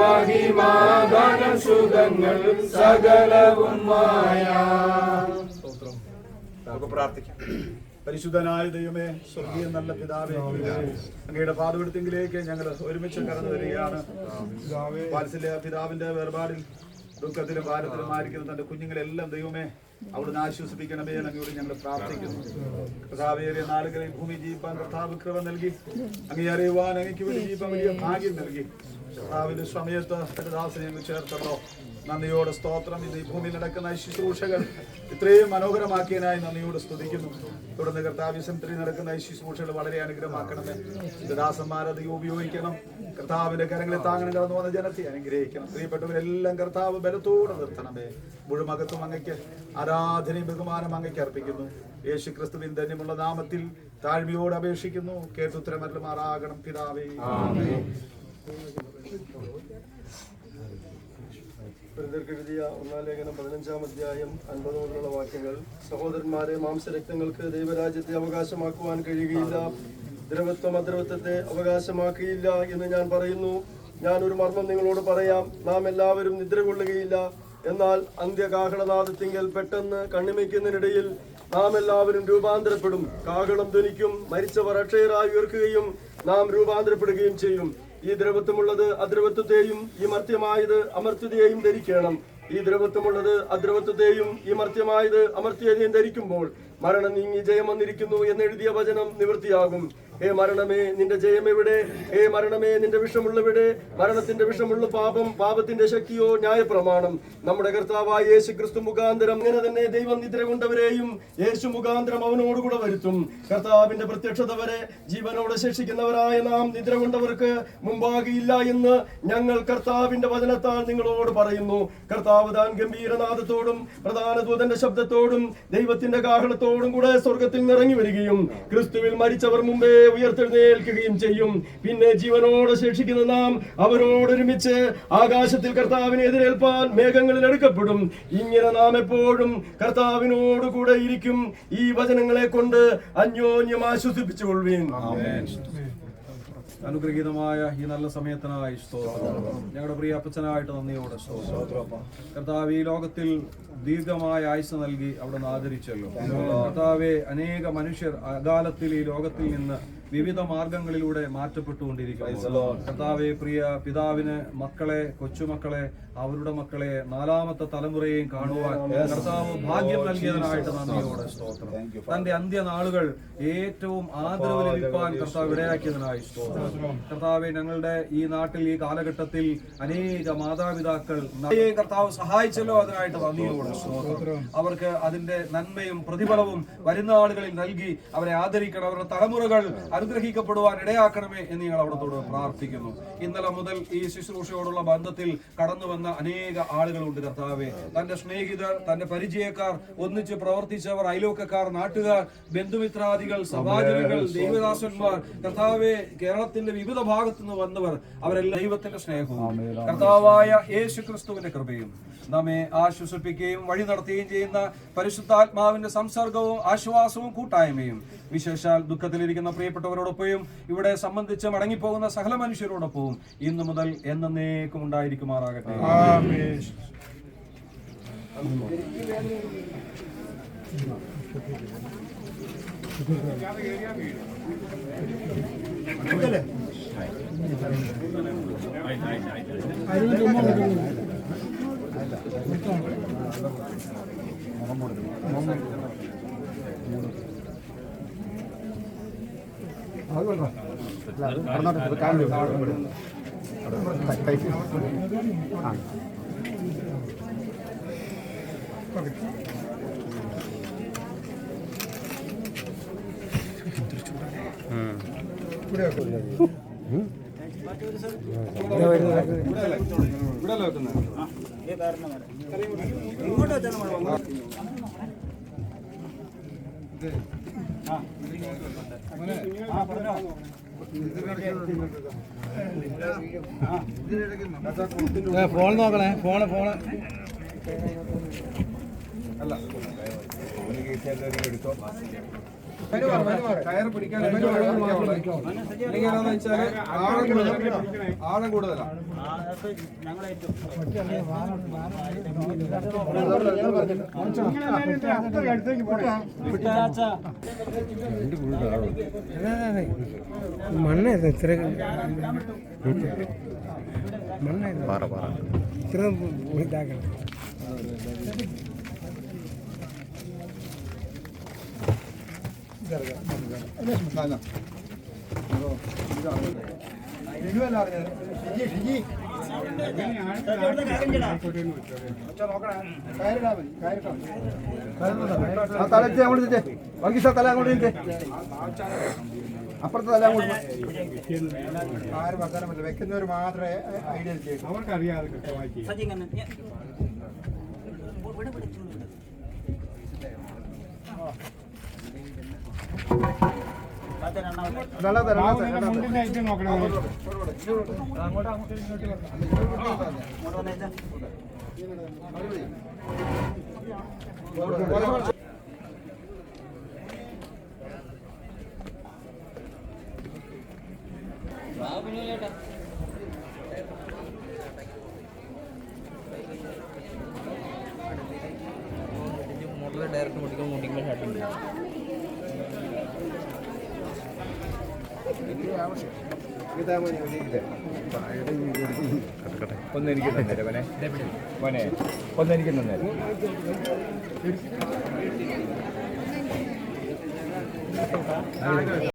മഹിമാധനസുഖങ്ങൾ സകലവും മായ. നമുക്ക് പ്രാർത്ഥിക്കാം. പരിശുദ്ധനായ ദൈവമേ സ്വർഗീയ നല്ല പിതാവേ അങ്ങയുടെ പാതപെടുത്തെങ്കിലേക്ക് ഞങ്ങൾ ഒരുമിച്ച് കടന്നു വരികയാണ്. വാത്സല്യ പിതാവിന്റെ വേർപാടിൽ ദുഃഖത്തിലും ഭാരത്തിലും ആയിരിക്കുന്ന തന്റെ കുഞ്ഞുങ്ങളെല്ലാം ദൈവമേ അവിടുന്ന് ആശ്വസിപ്പിക്കണമേ അങ്ങയോട് ഞങ്ങൾ പ്രാർത്ഥിക്കുന്നു. കർത്താവേറിയ നാളുകളിൽ ഭൂമി ജീവിപ്പാൻ കർത്താവ് കൃപ നൽകി അങ്ങേ അറിയുവാൻ അങ്ങയ്ക്ക് വേണ്ടി ജീവിപ്പാൻ വലിയ ഭാഗ്യം നൽകി. കർത്താവിന്റെ സമയത്ത് തന്റെ ദാസനെ ഞങ്ങൾ ചേർത്തല്ലോ. നന്ദിയോടെ സ്തോത്രം. ഇത് ഈ ഭൂമിയിൽ നടക്കുന്ന ശുശ്രൂഷകൾ ഇത്രയും മനോഹരമാക്കിയതിനായി നന്ദിയോട് സ്തുതിക്കുന്നു. തുടർന്ന് കർത്താവ് സെമിത്രി നടക്കുന്ന ശുശ്രൂഷകൾ വളരെ അനുഗ്രഹമാക്കണമേ. ഇത് ദാസന്മാരെ അധികം ഉപയോഗിക്കണം. കർത്താവിന്റെ കരങ്ങളെ താങ്ങണം കടന്നു വന്ന ജനത്തെ അനുഗ്രഹിക്കണം. പ്രിയപ്പെട്ടവരെല്ലാം കർത്താവ് ബലത്തോടെ നിർത്തണമേ. മുഴുമകത്തും അങ്ങയ്ക്ക് ആരാധനയും ബഹുമാനം അങ്ങയ്ക്ക് അർപ്പിക്കുന്നു. യേശു ക്രിസ്തുവിൻ ധന്യമുള്ള നാമത്തിൽ താഴ്മയോട് അപേക്ഷിക്കുന്നു. കേട്ടുത്തരമരലുമാറാകണം പിതാവേ. ഒന്നാം ലേഖനം പതിനഞ്ചാം അധ്യായം അൻപത് മുതലുള്ള വാക്യങ്ങൾ. സഹോദരന്മാരെ മാംസരക്തങ്ങൾക്ക് ദൈവരാജ്യത്തെ അവകാശമാക്കുവാൻ കഴിയുകയില്ല. ദ്രവത്വം അദ്രവത്വത്തെ അവകാശമാക്കുകയില്ല എന്ന് ഞാൻ പറയുന്നു. ഞാൻ ഒരു മർമ്മം നിങ്ങളോട് പറയാം. നാം എല്ലാവരും നിദ്ര കൊള്ളുകയില്ല. എന്നാൽ അന്ത്യകാഹളനാദത്തിങ്കൽ പെട്ടെന്ന് കണ്ണിമയ്ക്കുന്നതിനിടയിൽ നാം എല്ലാവരും രൂപാന്തരപ്പെടും. കാഹളം ധ്വനിക്കും മരിച്ചവർ അക്ഷയരായി ഉയർക്കുകയും നാം രൂപാന്തരപ്പെടുകയും ചെയ്യും. ഈ ദ്രവത്വമുള്ളത് അദ്രവത്വത്തെയും ഈ മർത്യമായത് അമർത്യതയെയും ധരിക്കണം. ഈ ദ്രവത്വമുള്ളത് അദ്രവത്വത്തെയും ഈ മർത്യമായത് അമർത്യതയും ധരിക്കുമ്പോൾ മരണം നീങ്ങി ജയം വന്നിരിക്കുന്നു എന്നെഴുതിയ വചനം നിവൃത്തിയാകും. ഏ മരണമേ നിന്റെ ജയം എവിടെ? ഏ മരണമേ നിന്റെ വിഷമുള്ളവിടെ മരണത്തിന്റെ വിഷമുള്ള പാപം പാപത്തിന്റെ ശക്തിയോ ന്യായപ്രമാണം. നമ്മുടെ കർത്താവായ യേശു ക്രിസ്തു മുഖാന്തരം അങ്ങനെ തന്നെ ദൈവം നിദ്ര കൊണ്ടവരെയും യേശു മുഖാന്തരം അവനോടുകൂടെ വരുത്തും. കർത്താവിന്റെ പ്രത്യക്ഷത വരെ ജീവനോടെ ശേഷിക്കുന്നവരായ നാം നിദ്ര കൊണ്ടവർക്ക് മുമ്പാകിയില്ല എന്ന് ഞങ്ങൾ കർത്താവിന്റെ വചനത്താൽ നിങ്ങളോട് പറയുന്നു. കർത്താവ് താൻ ഗംഭീരനാഥത്തോടും പ്രധാന ദൂതന്റെ ശബ്ദത്തോടും ദൈവത്തിന്റെ കാഹളത്തോടും കൂടെ സ്വർഗത്തിൽ നിറങ്ങി വരികയും ക്രിസ്തുവിൽ മരിച്ചവർ മുമ്പേ ഉയർത്തെഴുന്നേൽക്കുകയും ചെയ്യും. പിന്നെ ജീവനോടെ ശേഷിക്കുന്ന നാം അവരോടൊരുമിച്ച് ആകാശത്തിൽ കർത്താവിനെ എതിരേൽപ്പാൻ മേഘങ്ങളിൽ എടുക്കപ്പെടും ഇങ്ങനെ നാം എപ്പോഴും കർത്താവിനോട് കൂടെ ഇരിക്കും. ഈ വചനങ്ങളെ കൊണ്ട് അന്യോന്യം ആശ്വസിപ്പിച്ചു അനുഗ്രഹീതമായ ഈ നല്ല സമയത്തിനായി സ്തോത്രം. ഞങ്ങളുടെ പ്രിയ അപ്പച്ചനായിട്ട് നന്ദിയോടെ സ്തോത്രം. കർത്താവ് ഈ ലോകത്തിൽ ദീർഘമായ ആയുസ് നൽകി അവിടെ നിന്ന് ആദരിച്ചല്ലോ. കർത്താവെ അനേക മനുഷ്യർ അകാലത്തിൽ ഈ ലോകത്തിൽ നിന്ന് വിവിധ മാർഗങ്ങളിലൂടെ മാറ്റപ്പെട്ടുകൊണ്ടിരിക്കുന്നു. കർത്താവെ പ്രിയ പിതാവിന് മക്കളെ കൊച്ചുമക്കളെ അവരുടെ മക്കളെ നാലാമത്തെ തലമുറയെയും കാണുവാൻ കർത്താവ് ഭാഗ്യം നൽകിയതിനായിട്ട് നന്ദിയോടെ സ്തോത്രം. തന്റെ അന്ത്യനാളുകൾ ഏറ്റവും ആദരവ് ലഭിക്കാൻ കർത്താവ് ഇടയാക്കിയതിനായി സ്തോത്രം. കർത്താവെ ഞങ്ങളുടെ ഈ നാട്ടിൽ ഈ കാലഘട്ടത്തിൽ അനേക മാതാപിതാക്കൾ കർത്താവ് സഹായിച്ചല്ലോ അതിനായിട്ട് നന്ദിയോടെ സ്തോത്രം. അവർക്ക് അതിന്റെ നന്മയും പ്രതിഫലവും വരുന്ന ആളുകളിൽ നൽകി അവരെ ആദരിക്കണം. അവരുടെ തലമുറകൾ അനുഗ്രഹിക്കപ്പെടുവാൻ ഇടയാക്കണമേ എന്ന് ഞങ്ങൾ അവിടത്തോട് പ്രാർത്ഥിക്കുന്നു. ഇന്നലെ മുതൽ ഈ ശുശ്രൂഷയോടുള്ള ബന്ധത്തിൽ കടന്നു വന്ന അനേക ആളുകളുണ്ട് കർത്താവെ. തന്റെ സ്നേഹിതർ തന്റെ പരിചയക്കാർ ഒന്നിച്ച് പ്രവർത്തിച്ചവർ അയലോക്കക്കാർ നാട്ടുകാർ ബന്ധുമിത്രാദികൾ സഹാചരികൾ ദൈവദാസന്മാർ കർത്താവെ കേരളത്തിന്റെ വിവിധ ഭാഗത്തു നിന്ന് വന്നവർ അവരെല്ലാം ദൈവത്തിന്റെ സ്നേഹവും. കർത്താവായ യേശു ക്രിസ്തുവിന്റെ കൃപയും നമ്മെ ആശ്വസിപ്പിക്കുകയും വഴി നടത്തുകയും ചെയ്യുന്ന പരിശുദ്ധാത്മാവിന്റെ സംസർഗവും ആശ്വാസവും കൂട്ടായ്മയും വിശേഷാൽ ദുഃഖത്തിലിരിക്കുന്ന പ്രിയപ്പെട്ടവരോടൊപ്പവും ഇവിടെ സംബന്ധിച്ച് മടങ്ങിപ്പോകുന്ന സകല മനുഷ്യരോടൊപ്പവും ഇന്നു മുതൽ എന്നേക്കും ഉണ്ടായിരിക്കുമാറാകട്ടെ. ഇവിടെ വെക്കുന്നത് ഫോൺ നോക്കണേ ഫോണ് ഫോണ് അല്ല കയറ് പിടിക്കാൻ ഇവര് വെള്ളം മാത്രമേ. അല്ലെങ്കിൽ എന്താന്ന് വെച്ചാല് ആഴം കൂടുതലാണ് ആഴം കൂടുതലാണ് മണ്ണായിരുന്നു ഇത്ര മണ്ണായിരുന്നു ഇത്ര ഇതാക്കണം തല അങ്ങോട്ട് വർഗീസ തല അങ്ങോട്ട് അപ്പുറത്തെ തല അങ്ങോട്ട് ആരും വെക്കാനും പറ്റില്ല വെക്കുന്നവർ മാത്രമേ ഐഡിയ ചെയ്യൂ അവർക്കറിയാതെ കൃത്യമായി നോക്കണം ഡയറക്റ്റ് മുടിക്കാൻ മുടിക്കുമ്പോൾ ഷർട്ടുണ്ട് ഒന്നെനിക്ക് തന്നേരെ മോനെ മോനെ ഒന്നെനിക്ക് തന്നേരെ